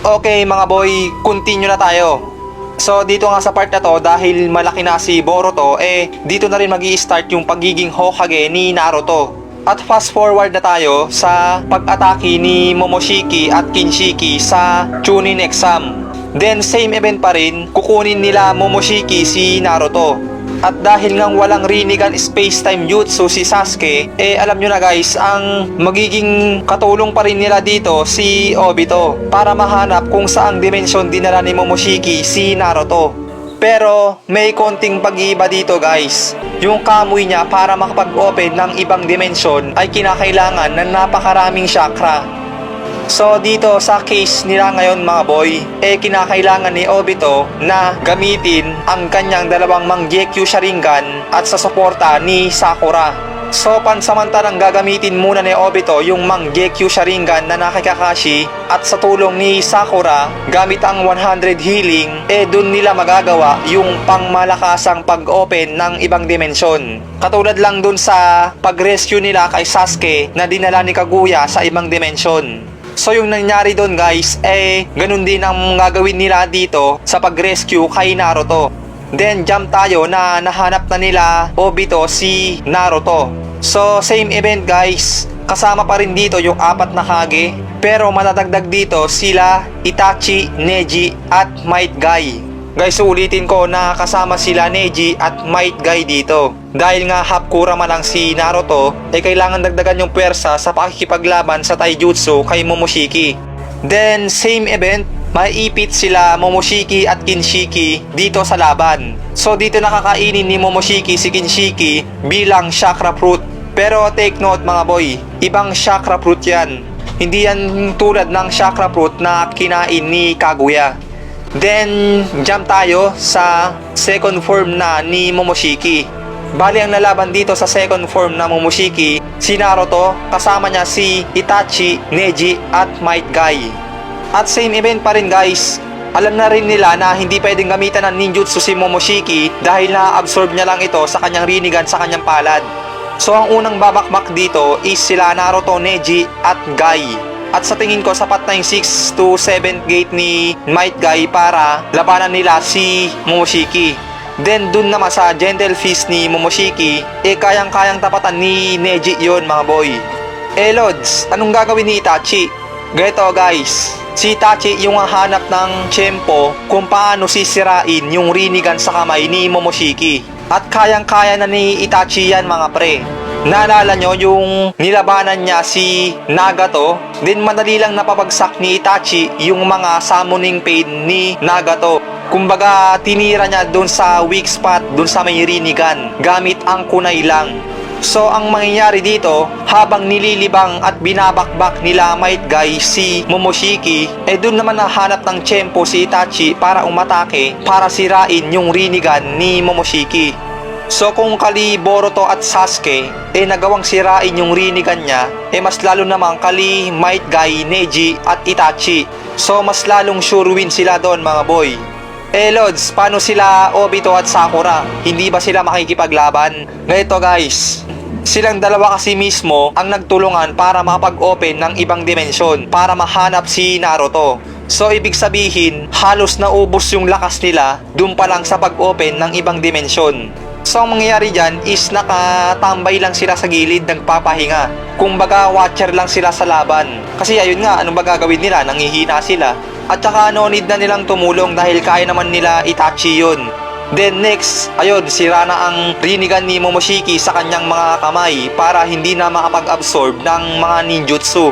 Okay mga boy, continue na tayo. So dito nga sa part na to dahil malaki na si Boruto eh dito na rin mag start yung pagiging Hokage ni Naruto. At fast forward na tayo sa pag-atake ni Momoshiki at Kinshiki sa Chunin exam. Then same event pa rin, kukunin nila Momoshiki si Naruto. At dahil ngang walang Rinnegan Space-Time Jutsu si Sasuke, eh alam nyo na guys, ang magiging katulong pa rin nila dito si Obito para mahanap kung saang dimensyon dinala ni Momoshiki si Naruto. Pero may konting pag-iiba dito guys. Yung kamoy niya para makapag-open ng ibang dimensyon ay kinakailangan ng napakaraming chakra. So dito sa case nila ngayon mga boy, eh kinakailangan ni Obito na gamitin ang kanyang dalawang Manggekyo Sharingan at sa suporta ni Sakura. So pansamantalang gagamitin muna ni Obito yung Manggekyo Sharingan na nakikakashi at sa tulong ni Sakura gamit ang 100 healing eh dun nila magagawa yung pangmalakasang pag-open ng ibang dimensyon. Katulad lang dun sa pag-rescue nila kay Sasuke na dinala ni Kaguya sa ibang dimensyon. So yung nangyari doon guys, eh ganun din ang gagawin nila dito sa pag-rescue kay Naruto. Then jump tayo na nahanap na nila Obito si Naruto. So same event guys, kasama pa rin dito yung apat na Kage. Pero matatagdag dito sila Itachi, Neji at Might Guy. Guys, ulitin ko na kasama sila Neji at Might Guy dito. Dahil nga half Kurama lang si Naruto, ay kailangan dagdagan yung pwersa sa pakikipaglaban sa Taijutsu kay Momoshiki. Then, same event, maiipit sila Momoshiki at Kinshiki dito sa laban. So dito nakakainin ni Momoshiki si Kinshiki bilang chakra fruit. Pero take note mga boy, ibang chakra fruit yan. Hindi yan tulad ng chakra fruit na kinain ni Kaguya. Then, jump tayo sa second form na ni Momoshiki. Bali ang lalaban dito sa second form na Momoshiki, si Naruto, kasama niya si Itachi, Neji at Might Guy. At same event pa rin guys, alam na rin nila na hindi pwedeng gamitan ng ninjutsu si Momoshiki dahil na-absorb niya lang ito sa kanyang Rinnegan sa kanyang palad. So ang unang babakbak dito is sila Naruto, Neji at Guy. At sa tingin ko sapat na yung 6 to 7 gate ni Might Guy para labanan nila si Momoshiki. Then dun naman sa Gentle Fist ni Momoshiki, eh kayang-kayang tapatan ni Neji yon mga boy. Eh Lods, anong gagawin ni Itachi? Ganito guys, si Itachi yung hahanap ng tiyempo kung paano sisirain yung Rinnegan sa kamay ni Momoshiki. At kayang-kaya na ni Itachi yan mga pre. Naalala nyo yung nilabanan niya si Nagato? Then madali lang napabagsak ni Itachi yung mga summoning pain ni Nagato. Kumbaga tinira niya doon sa weak spot, doon sa may Rinnegan, gamit ang kunay lang. So ang mangyayari dito, habang nililibang at binabakbak nila Might Guy si Momoshiki, eh doon naman nahanap ng tiyempo si Itachi para umatake para sirain yung Rinnegan ni Momoshiki. So kung kali Boruto at Sasuke eh nagawang sirain yung Rinnegan niya eh mas lalo namang kali Might Guy, Neji at Itachi. So mas lalong sure win sila doon mga boy. Eh Lods, paano sila Obito at Sakura? Hindi ba sila makikipaglaban? Ganito guys, silang dalawa kasi mismo ang nagtulungan para makapag-open ng ibang dimensyon para mahanap si Naruto. So ibig sabihin, halos naubos yung lakas nila dun pa lang sa pag-open ng ibang dimensyon. So ang mangyayari dyan is nakatambay lang sila sa gilid nagpapahinga. Kumbaga watcher lang sila sa laban. Kasi ayun nga, anong ba gagawin nila? Nangihina sila. At saka no need na nilang tumulong dahil kaya naman nila Itachi yun. Then next, ayun, sira na ang Rinnegan ni Momoshiki sa kanyang mga kamay para hindi na makapag-absorb ng mga ninjutsu.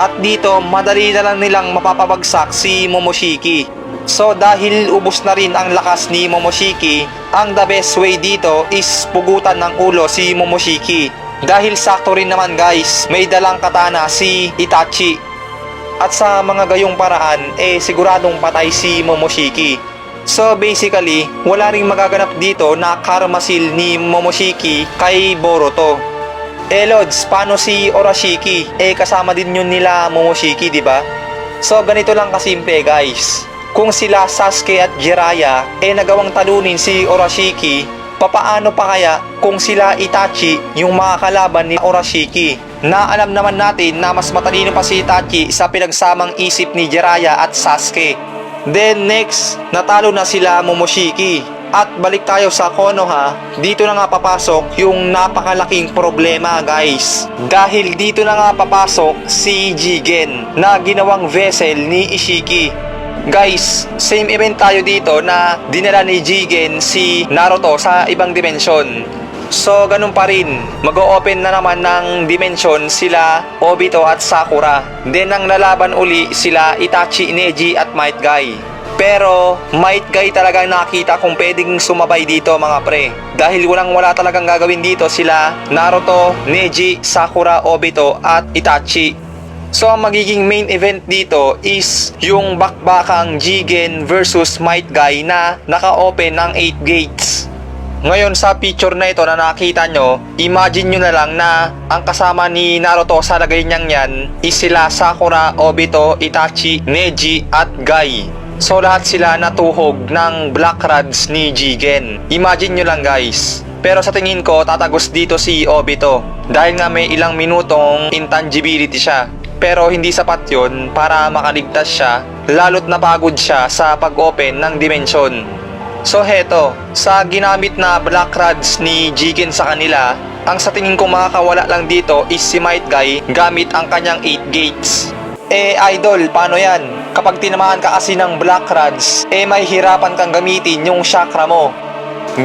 At dito, madali na lang nilang mapapabagsak si Momoshiki. So dahil ubos na rin ang lakas ni Momoshiki, ang the best way dito is pugutan ng ulo si Momoshiki. Dahil sakto rin naman guys, may dalang katana si Itachi. At sa mga gayong paraan, eh siguradong patay si Momoshiki. So basically, wala ring magaganap dito na karma seal ni Momoshiki kay Boruto. Eh Lods, paano si Orashiki? Eh kasama din yun nila Momoshiki, di ba? So ganito lang kasimple guys. Kung sila Sasuke at Jiraiya eh nagawang talunin si Orashiki, papaano pa kaya kung sila Itachi yung mga kalaban ni Orashiki? na alam naman natin na mas matalino pa si Itachi sa pinagsamang isip ni Jiraiya at Sasuke. Then next, natalo na sila Momoshiki. At balik tayo sa Konoha, dito na nga papasok yung napakalaking problema guys. Dahil dito na nga papasok si Jigen na ginawang vessel ni Ishiki. Guys, same event tayo dito na dinala ni Jigen si Naruto sa ibang dimensyon. So, ganun pa rin. Mag-open na naman ng dimension sila Obito at Sakura. Then, ang lalaban uli sila Itachi, Neji at Might Guy. Pero, Might Guy talagang nakita kung pwedeng sumabay dito mga pre. Dahil walang wala talagang gagawin dito sila Naruto, Neji, Sakura, Obito at Itachi. So ang magiging main event dito is yung bakbakang Jigen versus Might Guy na naka-open ng 8 gates. Ngayon sa picture na ito na nakita nyo, imagine nyo na lang na ang kasama ni Naruto sa lagay niyang yan is sila Sakura, Obito, Itachi, Neji at Guy. So lahat sila natuhog ng Black Rods ni Jigen. Imagine nyo lang guys. Pero sa tingin ko, tatagos dito si Obito. Dahil nga may ilang minutong intangibility siya. Pero hindi sapat yon para makaligtas siya, lalo't napagod siya sa pag-open ng dimensyon. So heto, sa ginamit na Black Rods ni Jigen sa kanila, ang sa tingin ko makakawala lang dito is si Might Guy gamit ang kanyang 8 gates. Eh idol, paano yan? Kapag tinamaan ka kasi ng Black Rods, eh may hirapan kang gamitin yung chakra mo.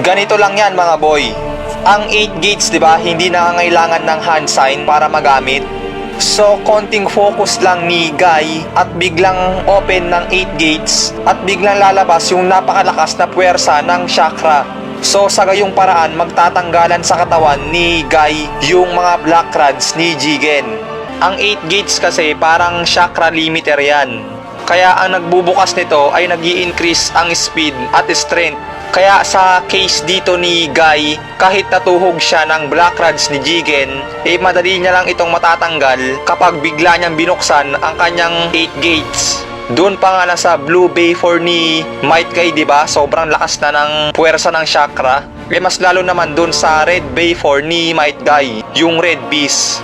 Ganito lang yan mga boy. Ang 8 gates, 'di ba, hindi nangangailangan ng hand sign para magamit. So, konting focus lang ni Guy at biglang open ng 8 gates at biglang lalabas yung napakalakas na puwersa ng chakra. So, sa gayong paraan, magtatanggalan sa katawan ni Guy yung mga black rods ni Jigen. Ang 8 gates kasi parang chakra limiter yan. Kaya ang nagbubukas nito ay nag increase ang speed at strength kaya sa case dito ni Guy, kahit natuhog siya ng black rods ni Jigen, eh madali niya lang itong matatanggal kapag bigla niyang binuksan ang kanyang 8 gates. Doon pa nga nasa Blue Bay 4 ni Might Guy, di ba? Sobrang lakas na ng puwersa ng chakra. Eh mas lalo naman doon sa Red Bay 4 ni Might Guy, yung Red Beast.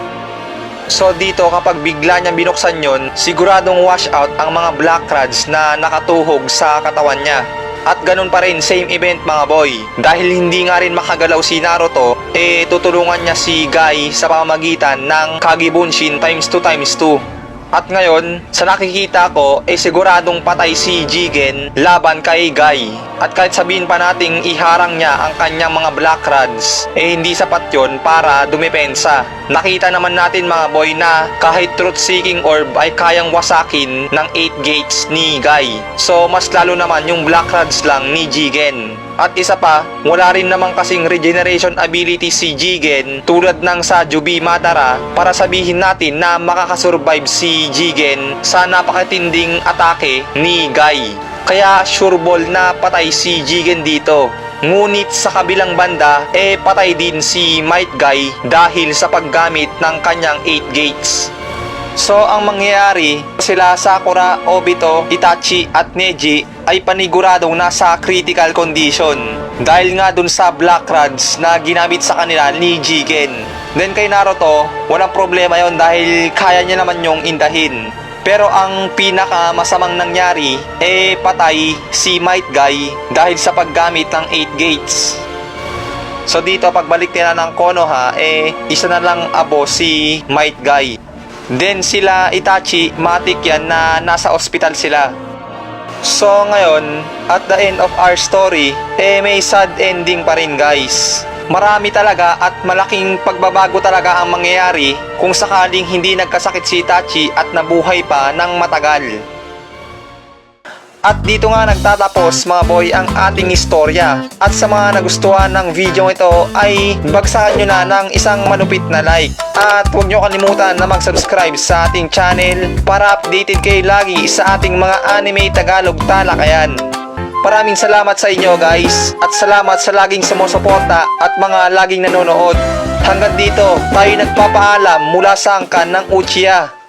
So dito kapag bigla niyang binuksan yon, siguradong wash out ang mga black rods na nakatuhog sa katawan niya. At ganun pa rin, same event mga boy. Dahil hindi nga rin makagalaw si Naruto, eh tutulungan niya si Guy sa pamamagitan ng Kage Bunshin times 2 times 2. At ngayon, sa nakikita ko, eh siguradong patay si Jigen laban kay Guy. At kahit sabihin pa nating iharang niya ang kanyang mga black rods, eh hindi sapat yon para dumepensa. Nakita naman natin mga boy na kahit truth-seeking orb ay kayang wasakin ng 8 gates ni Guy. So mas lalo naman yung black rods lang ni Jigen. At isa pa, wala rin naman kasing regeneration ability si Jigen tulad ng sa Jubi Madara para sabihin natin na makakasurvive si Jigen sa napakatinding atake ni Guy. Kaya sure ball na patay si Jigen dito. Ngunit sa kabilang banda, eh patay din si Might Guy dahil sa paggamit ng kanyang 8 gates. So ang mangyayari, sila Sakura, Obito, Itachi at Neji ay paniguradong nasa critical condition dahil nga dun sa Black Rods na ginamit sa kanila ni Jigen. Then kay Naruto, walang problema yon dahil kaya niya naman yung indahin. Pero ang pinaka masamang nangyari, eh patay si Might Guy dahil sa paggamit ng 8 gates. So dito pagbalik nila ng Konoha, eh isa na lang abo si Might Guy. Then sila Itachi, matik yan na nasa ospital sila. So ngayon, at the end of our story, eh may sad ending pa rin guys. Marami talaga at malaking pagbabago talaga ang mangyayari kung sakaling hindi nagkasakit si Itachi at nabuhay pa ng matagal. At dito nga nagtatapos mga boy ang ating istorya. At sa mga nagustuhan ng video ito ay bagsakan nyo na ng isang manupit na like. At huwag nyo kalimutan na mag-subscribe sa ating channel para updated kayo lagi sa ating mga anime Tagalog talakayan. Maraming salamat sa inyo guys at salamat sa laging sumusuporta at mga laging nanonood. Hanggang dito, tayo nagpapaalam mula sa angkan ng Uchiha.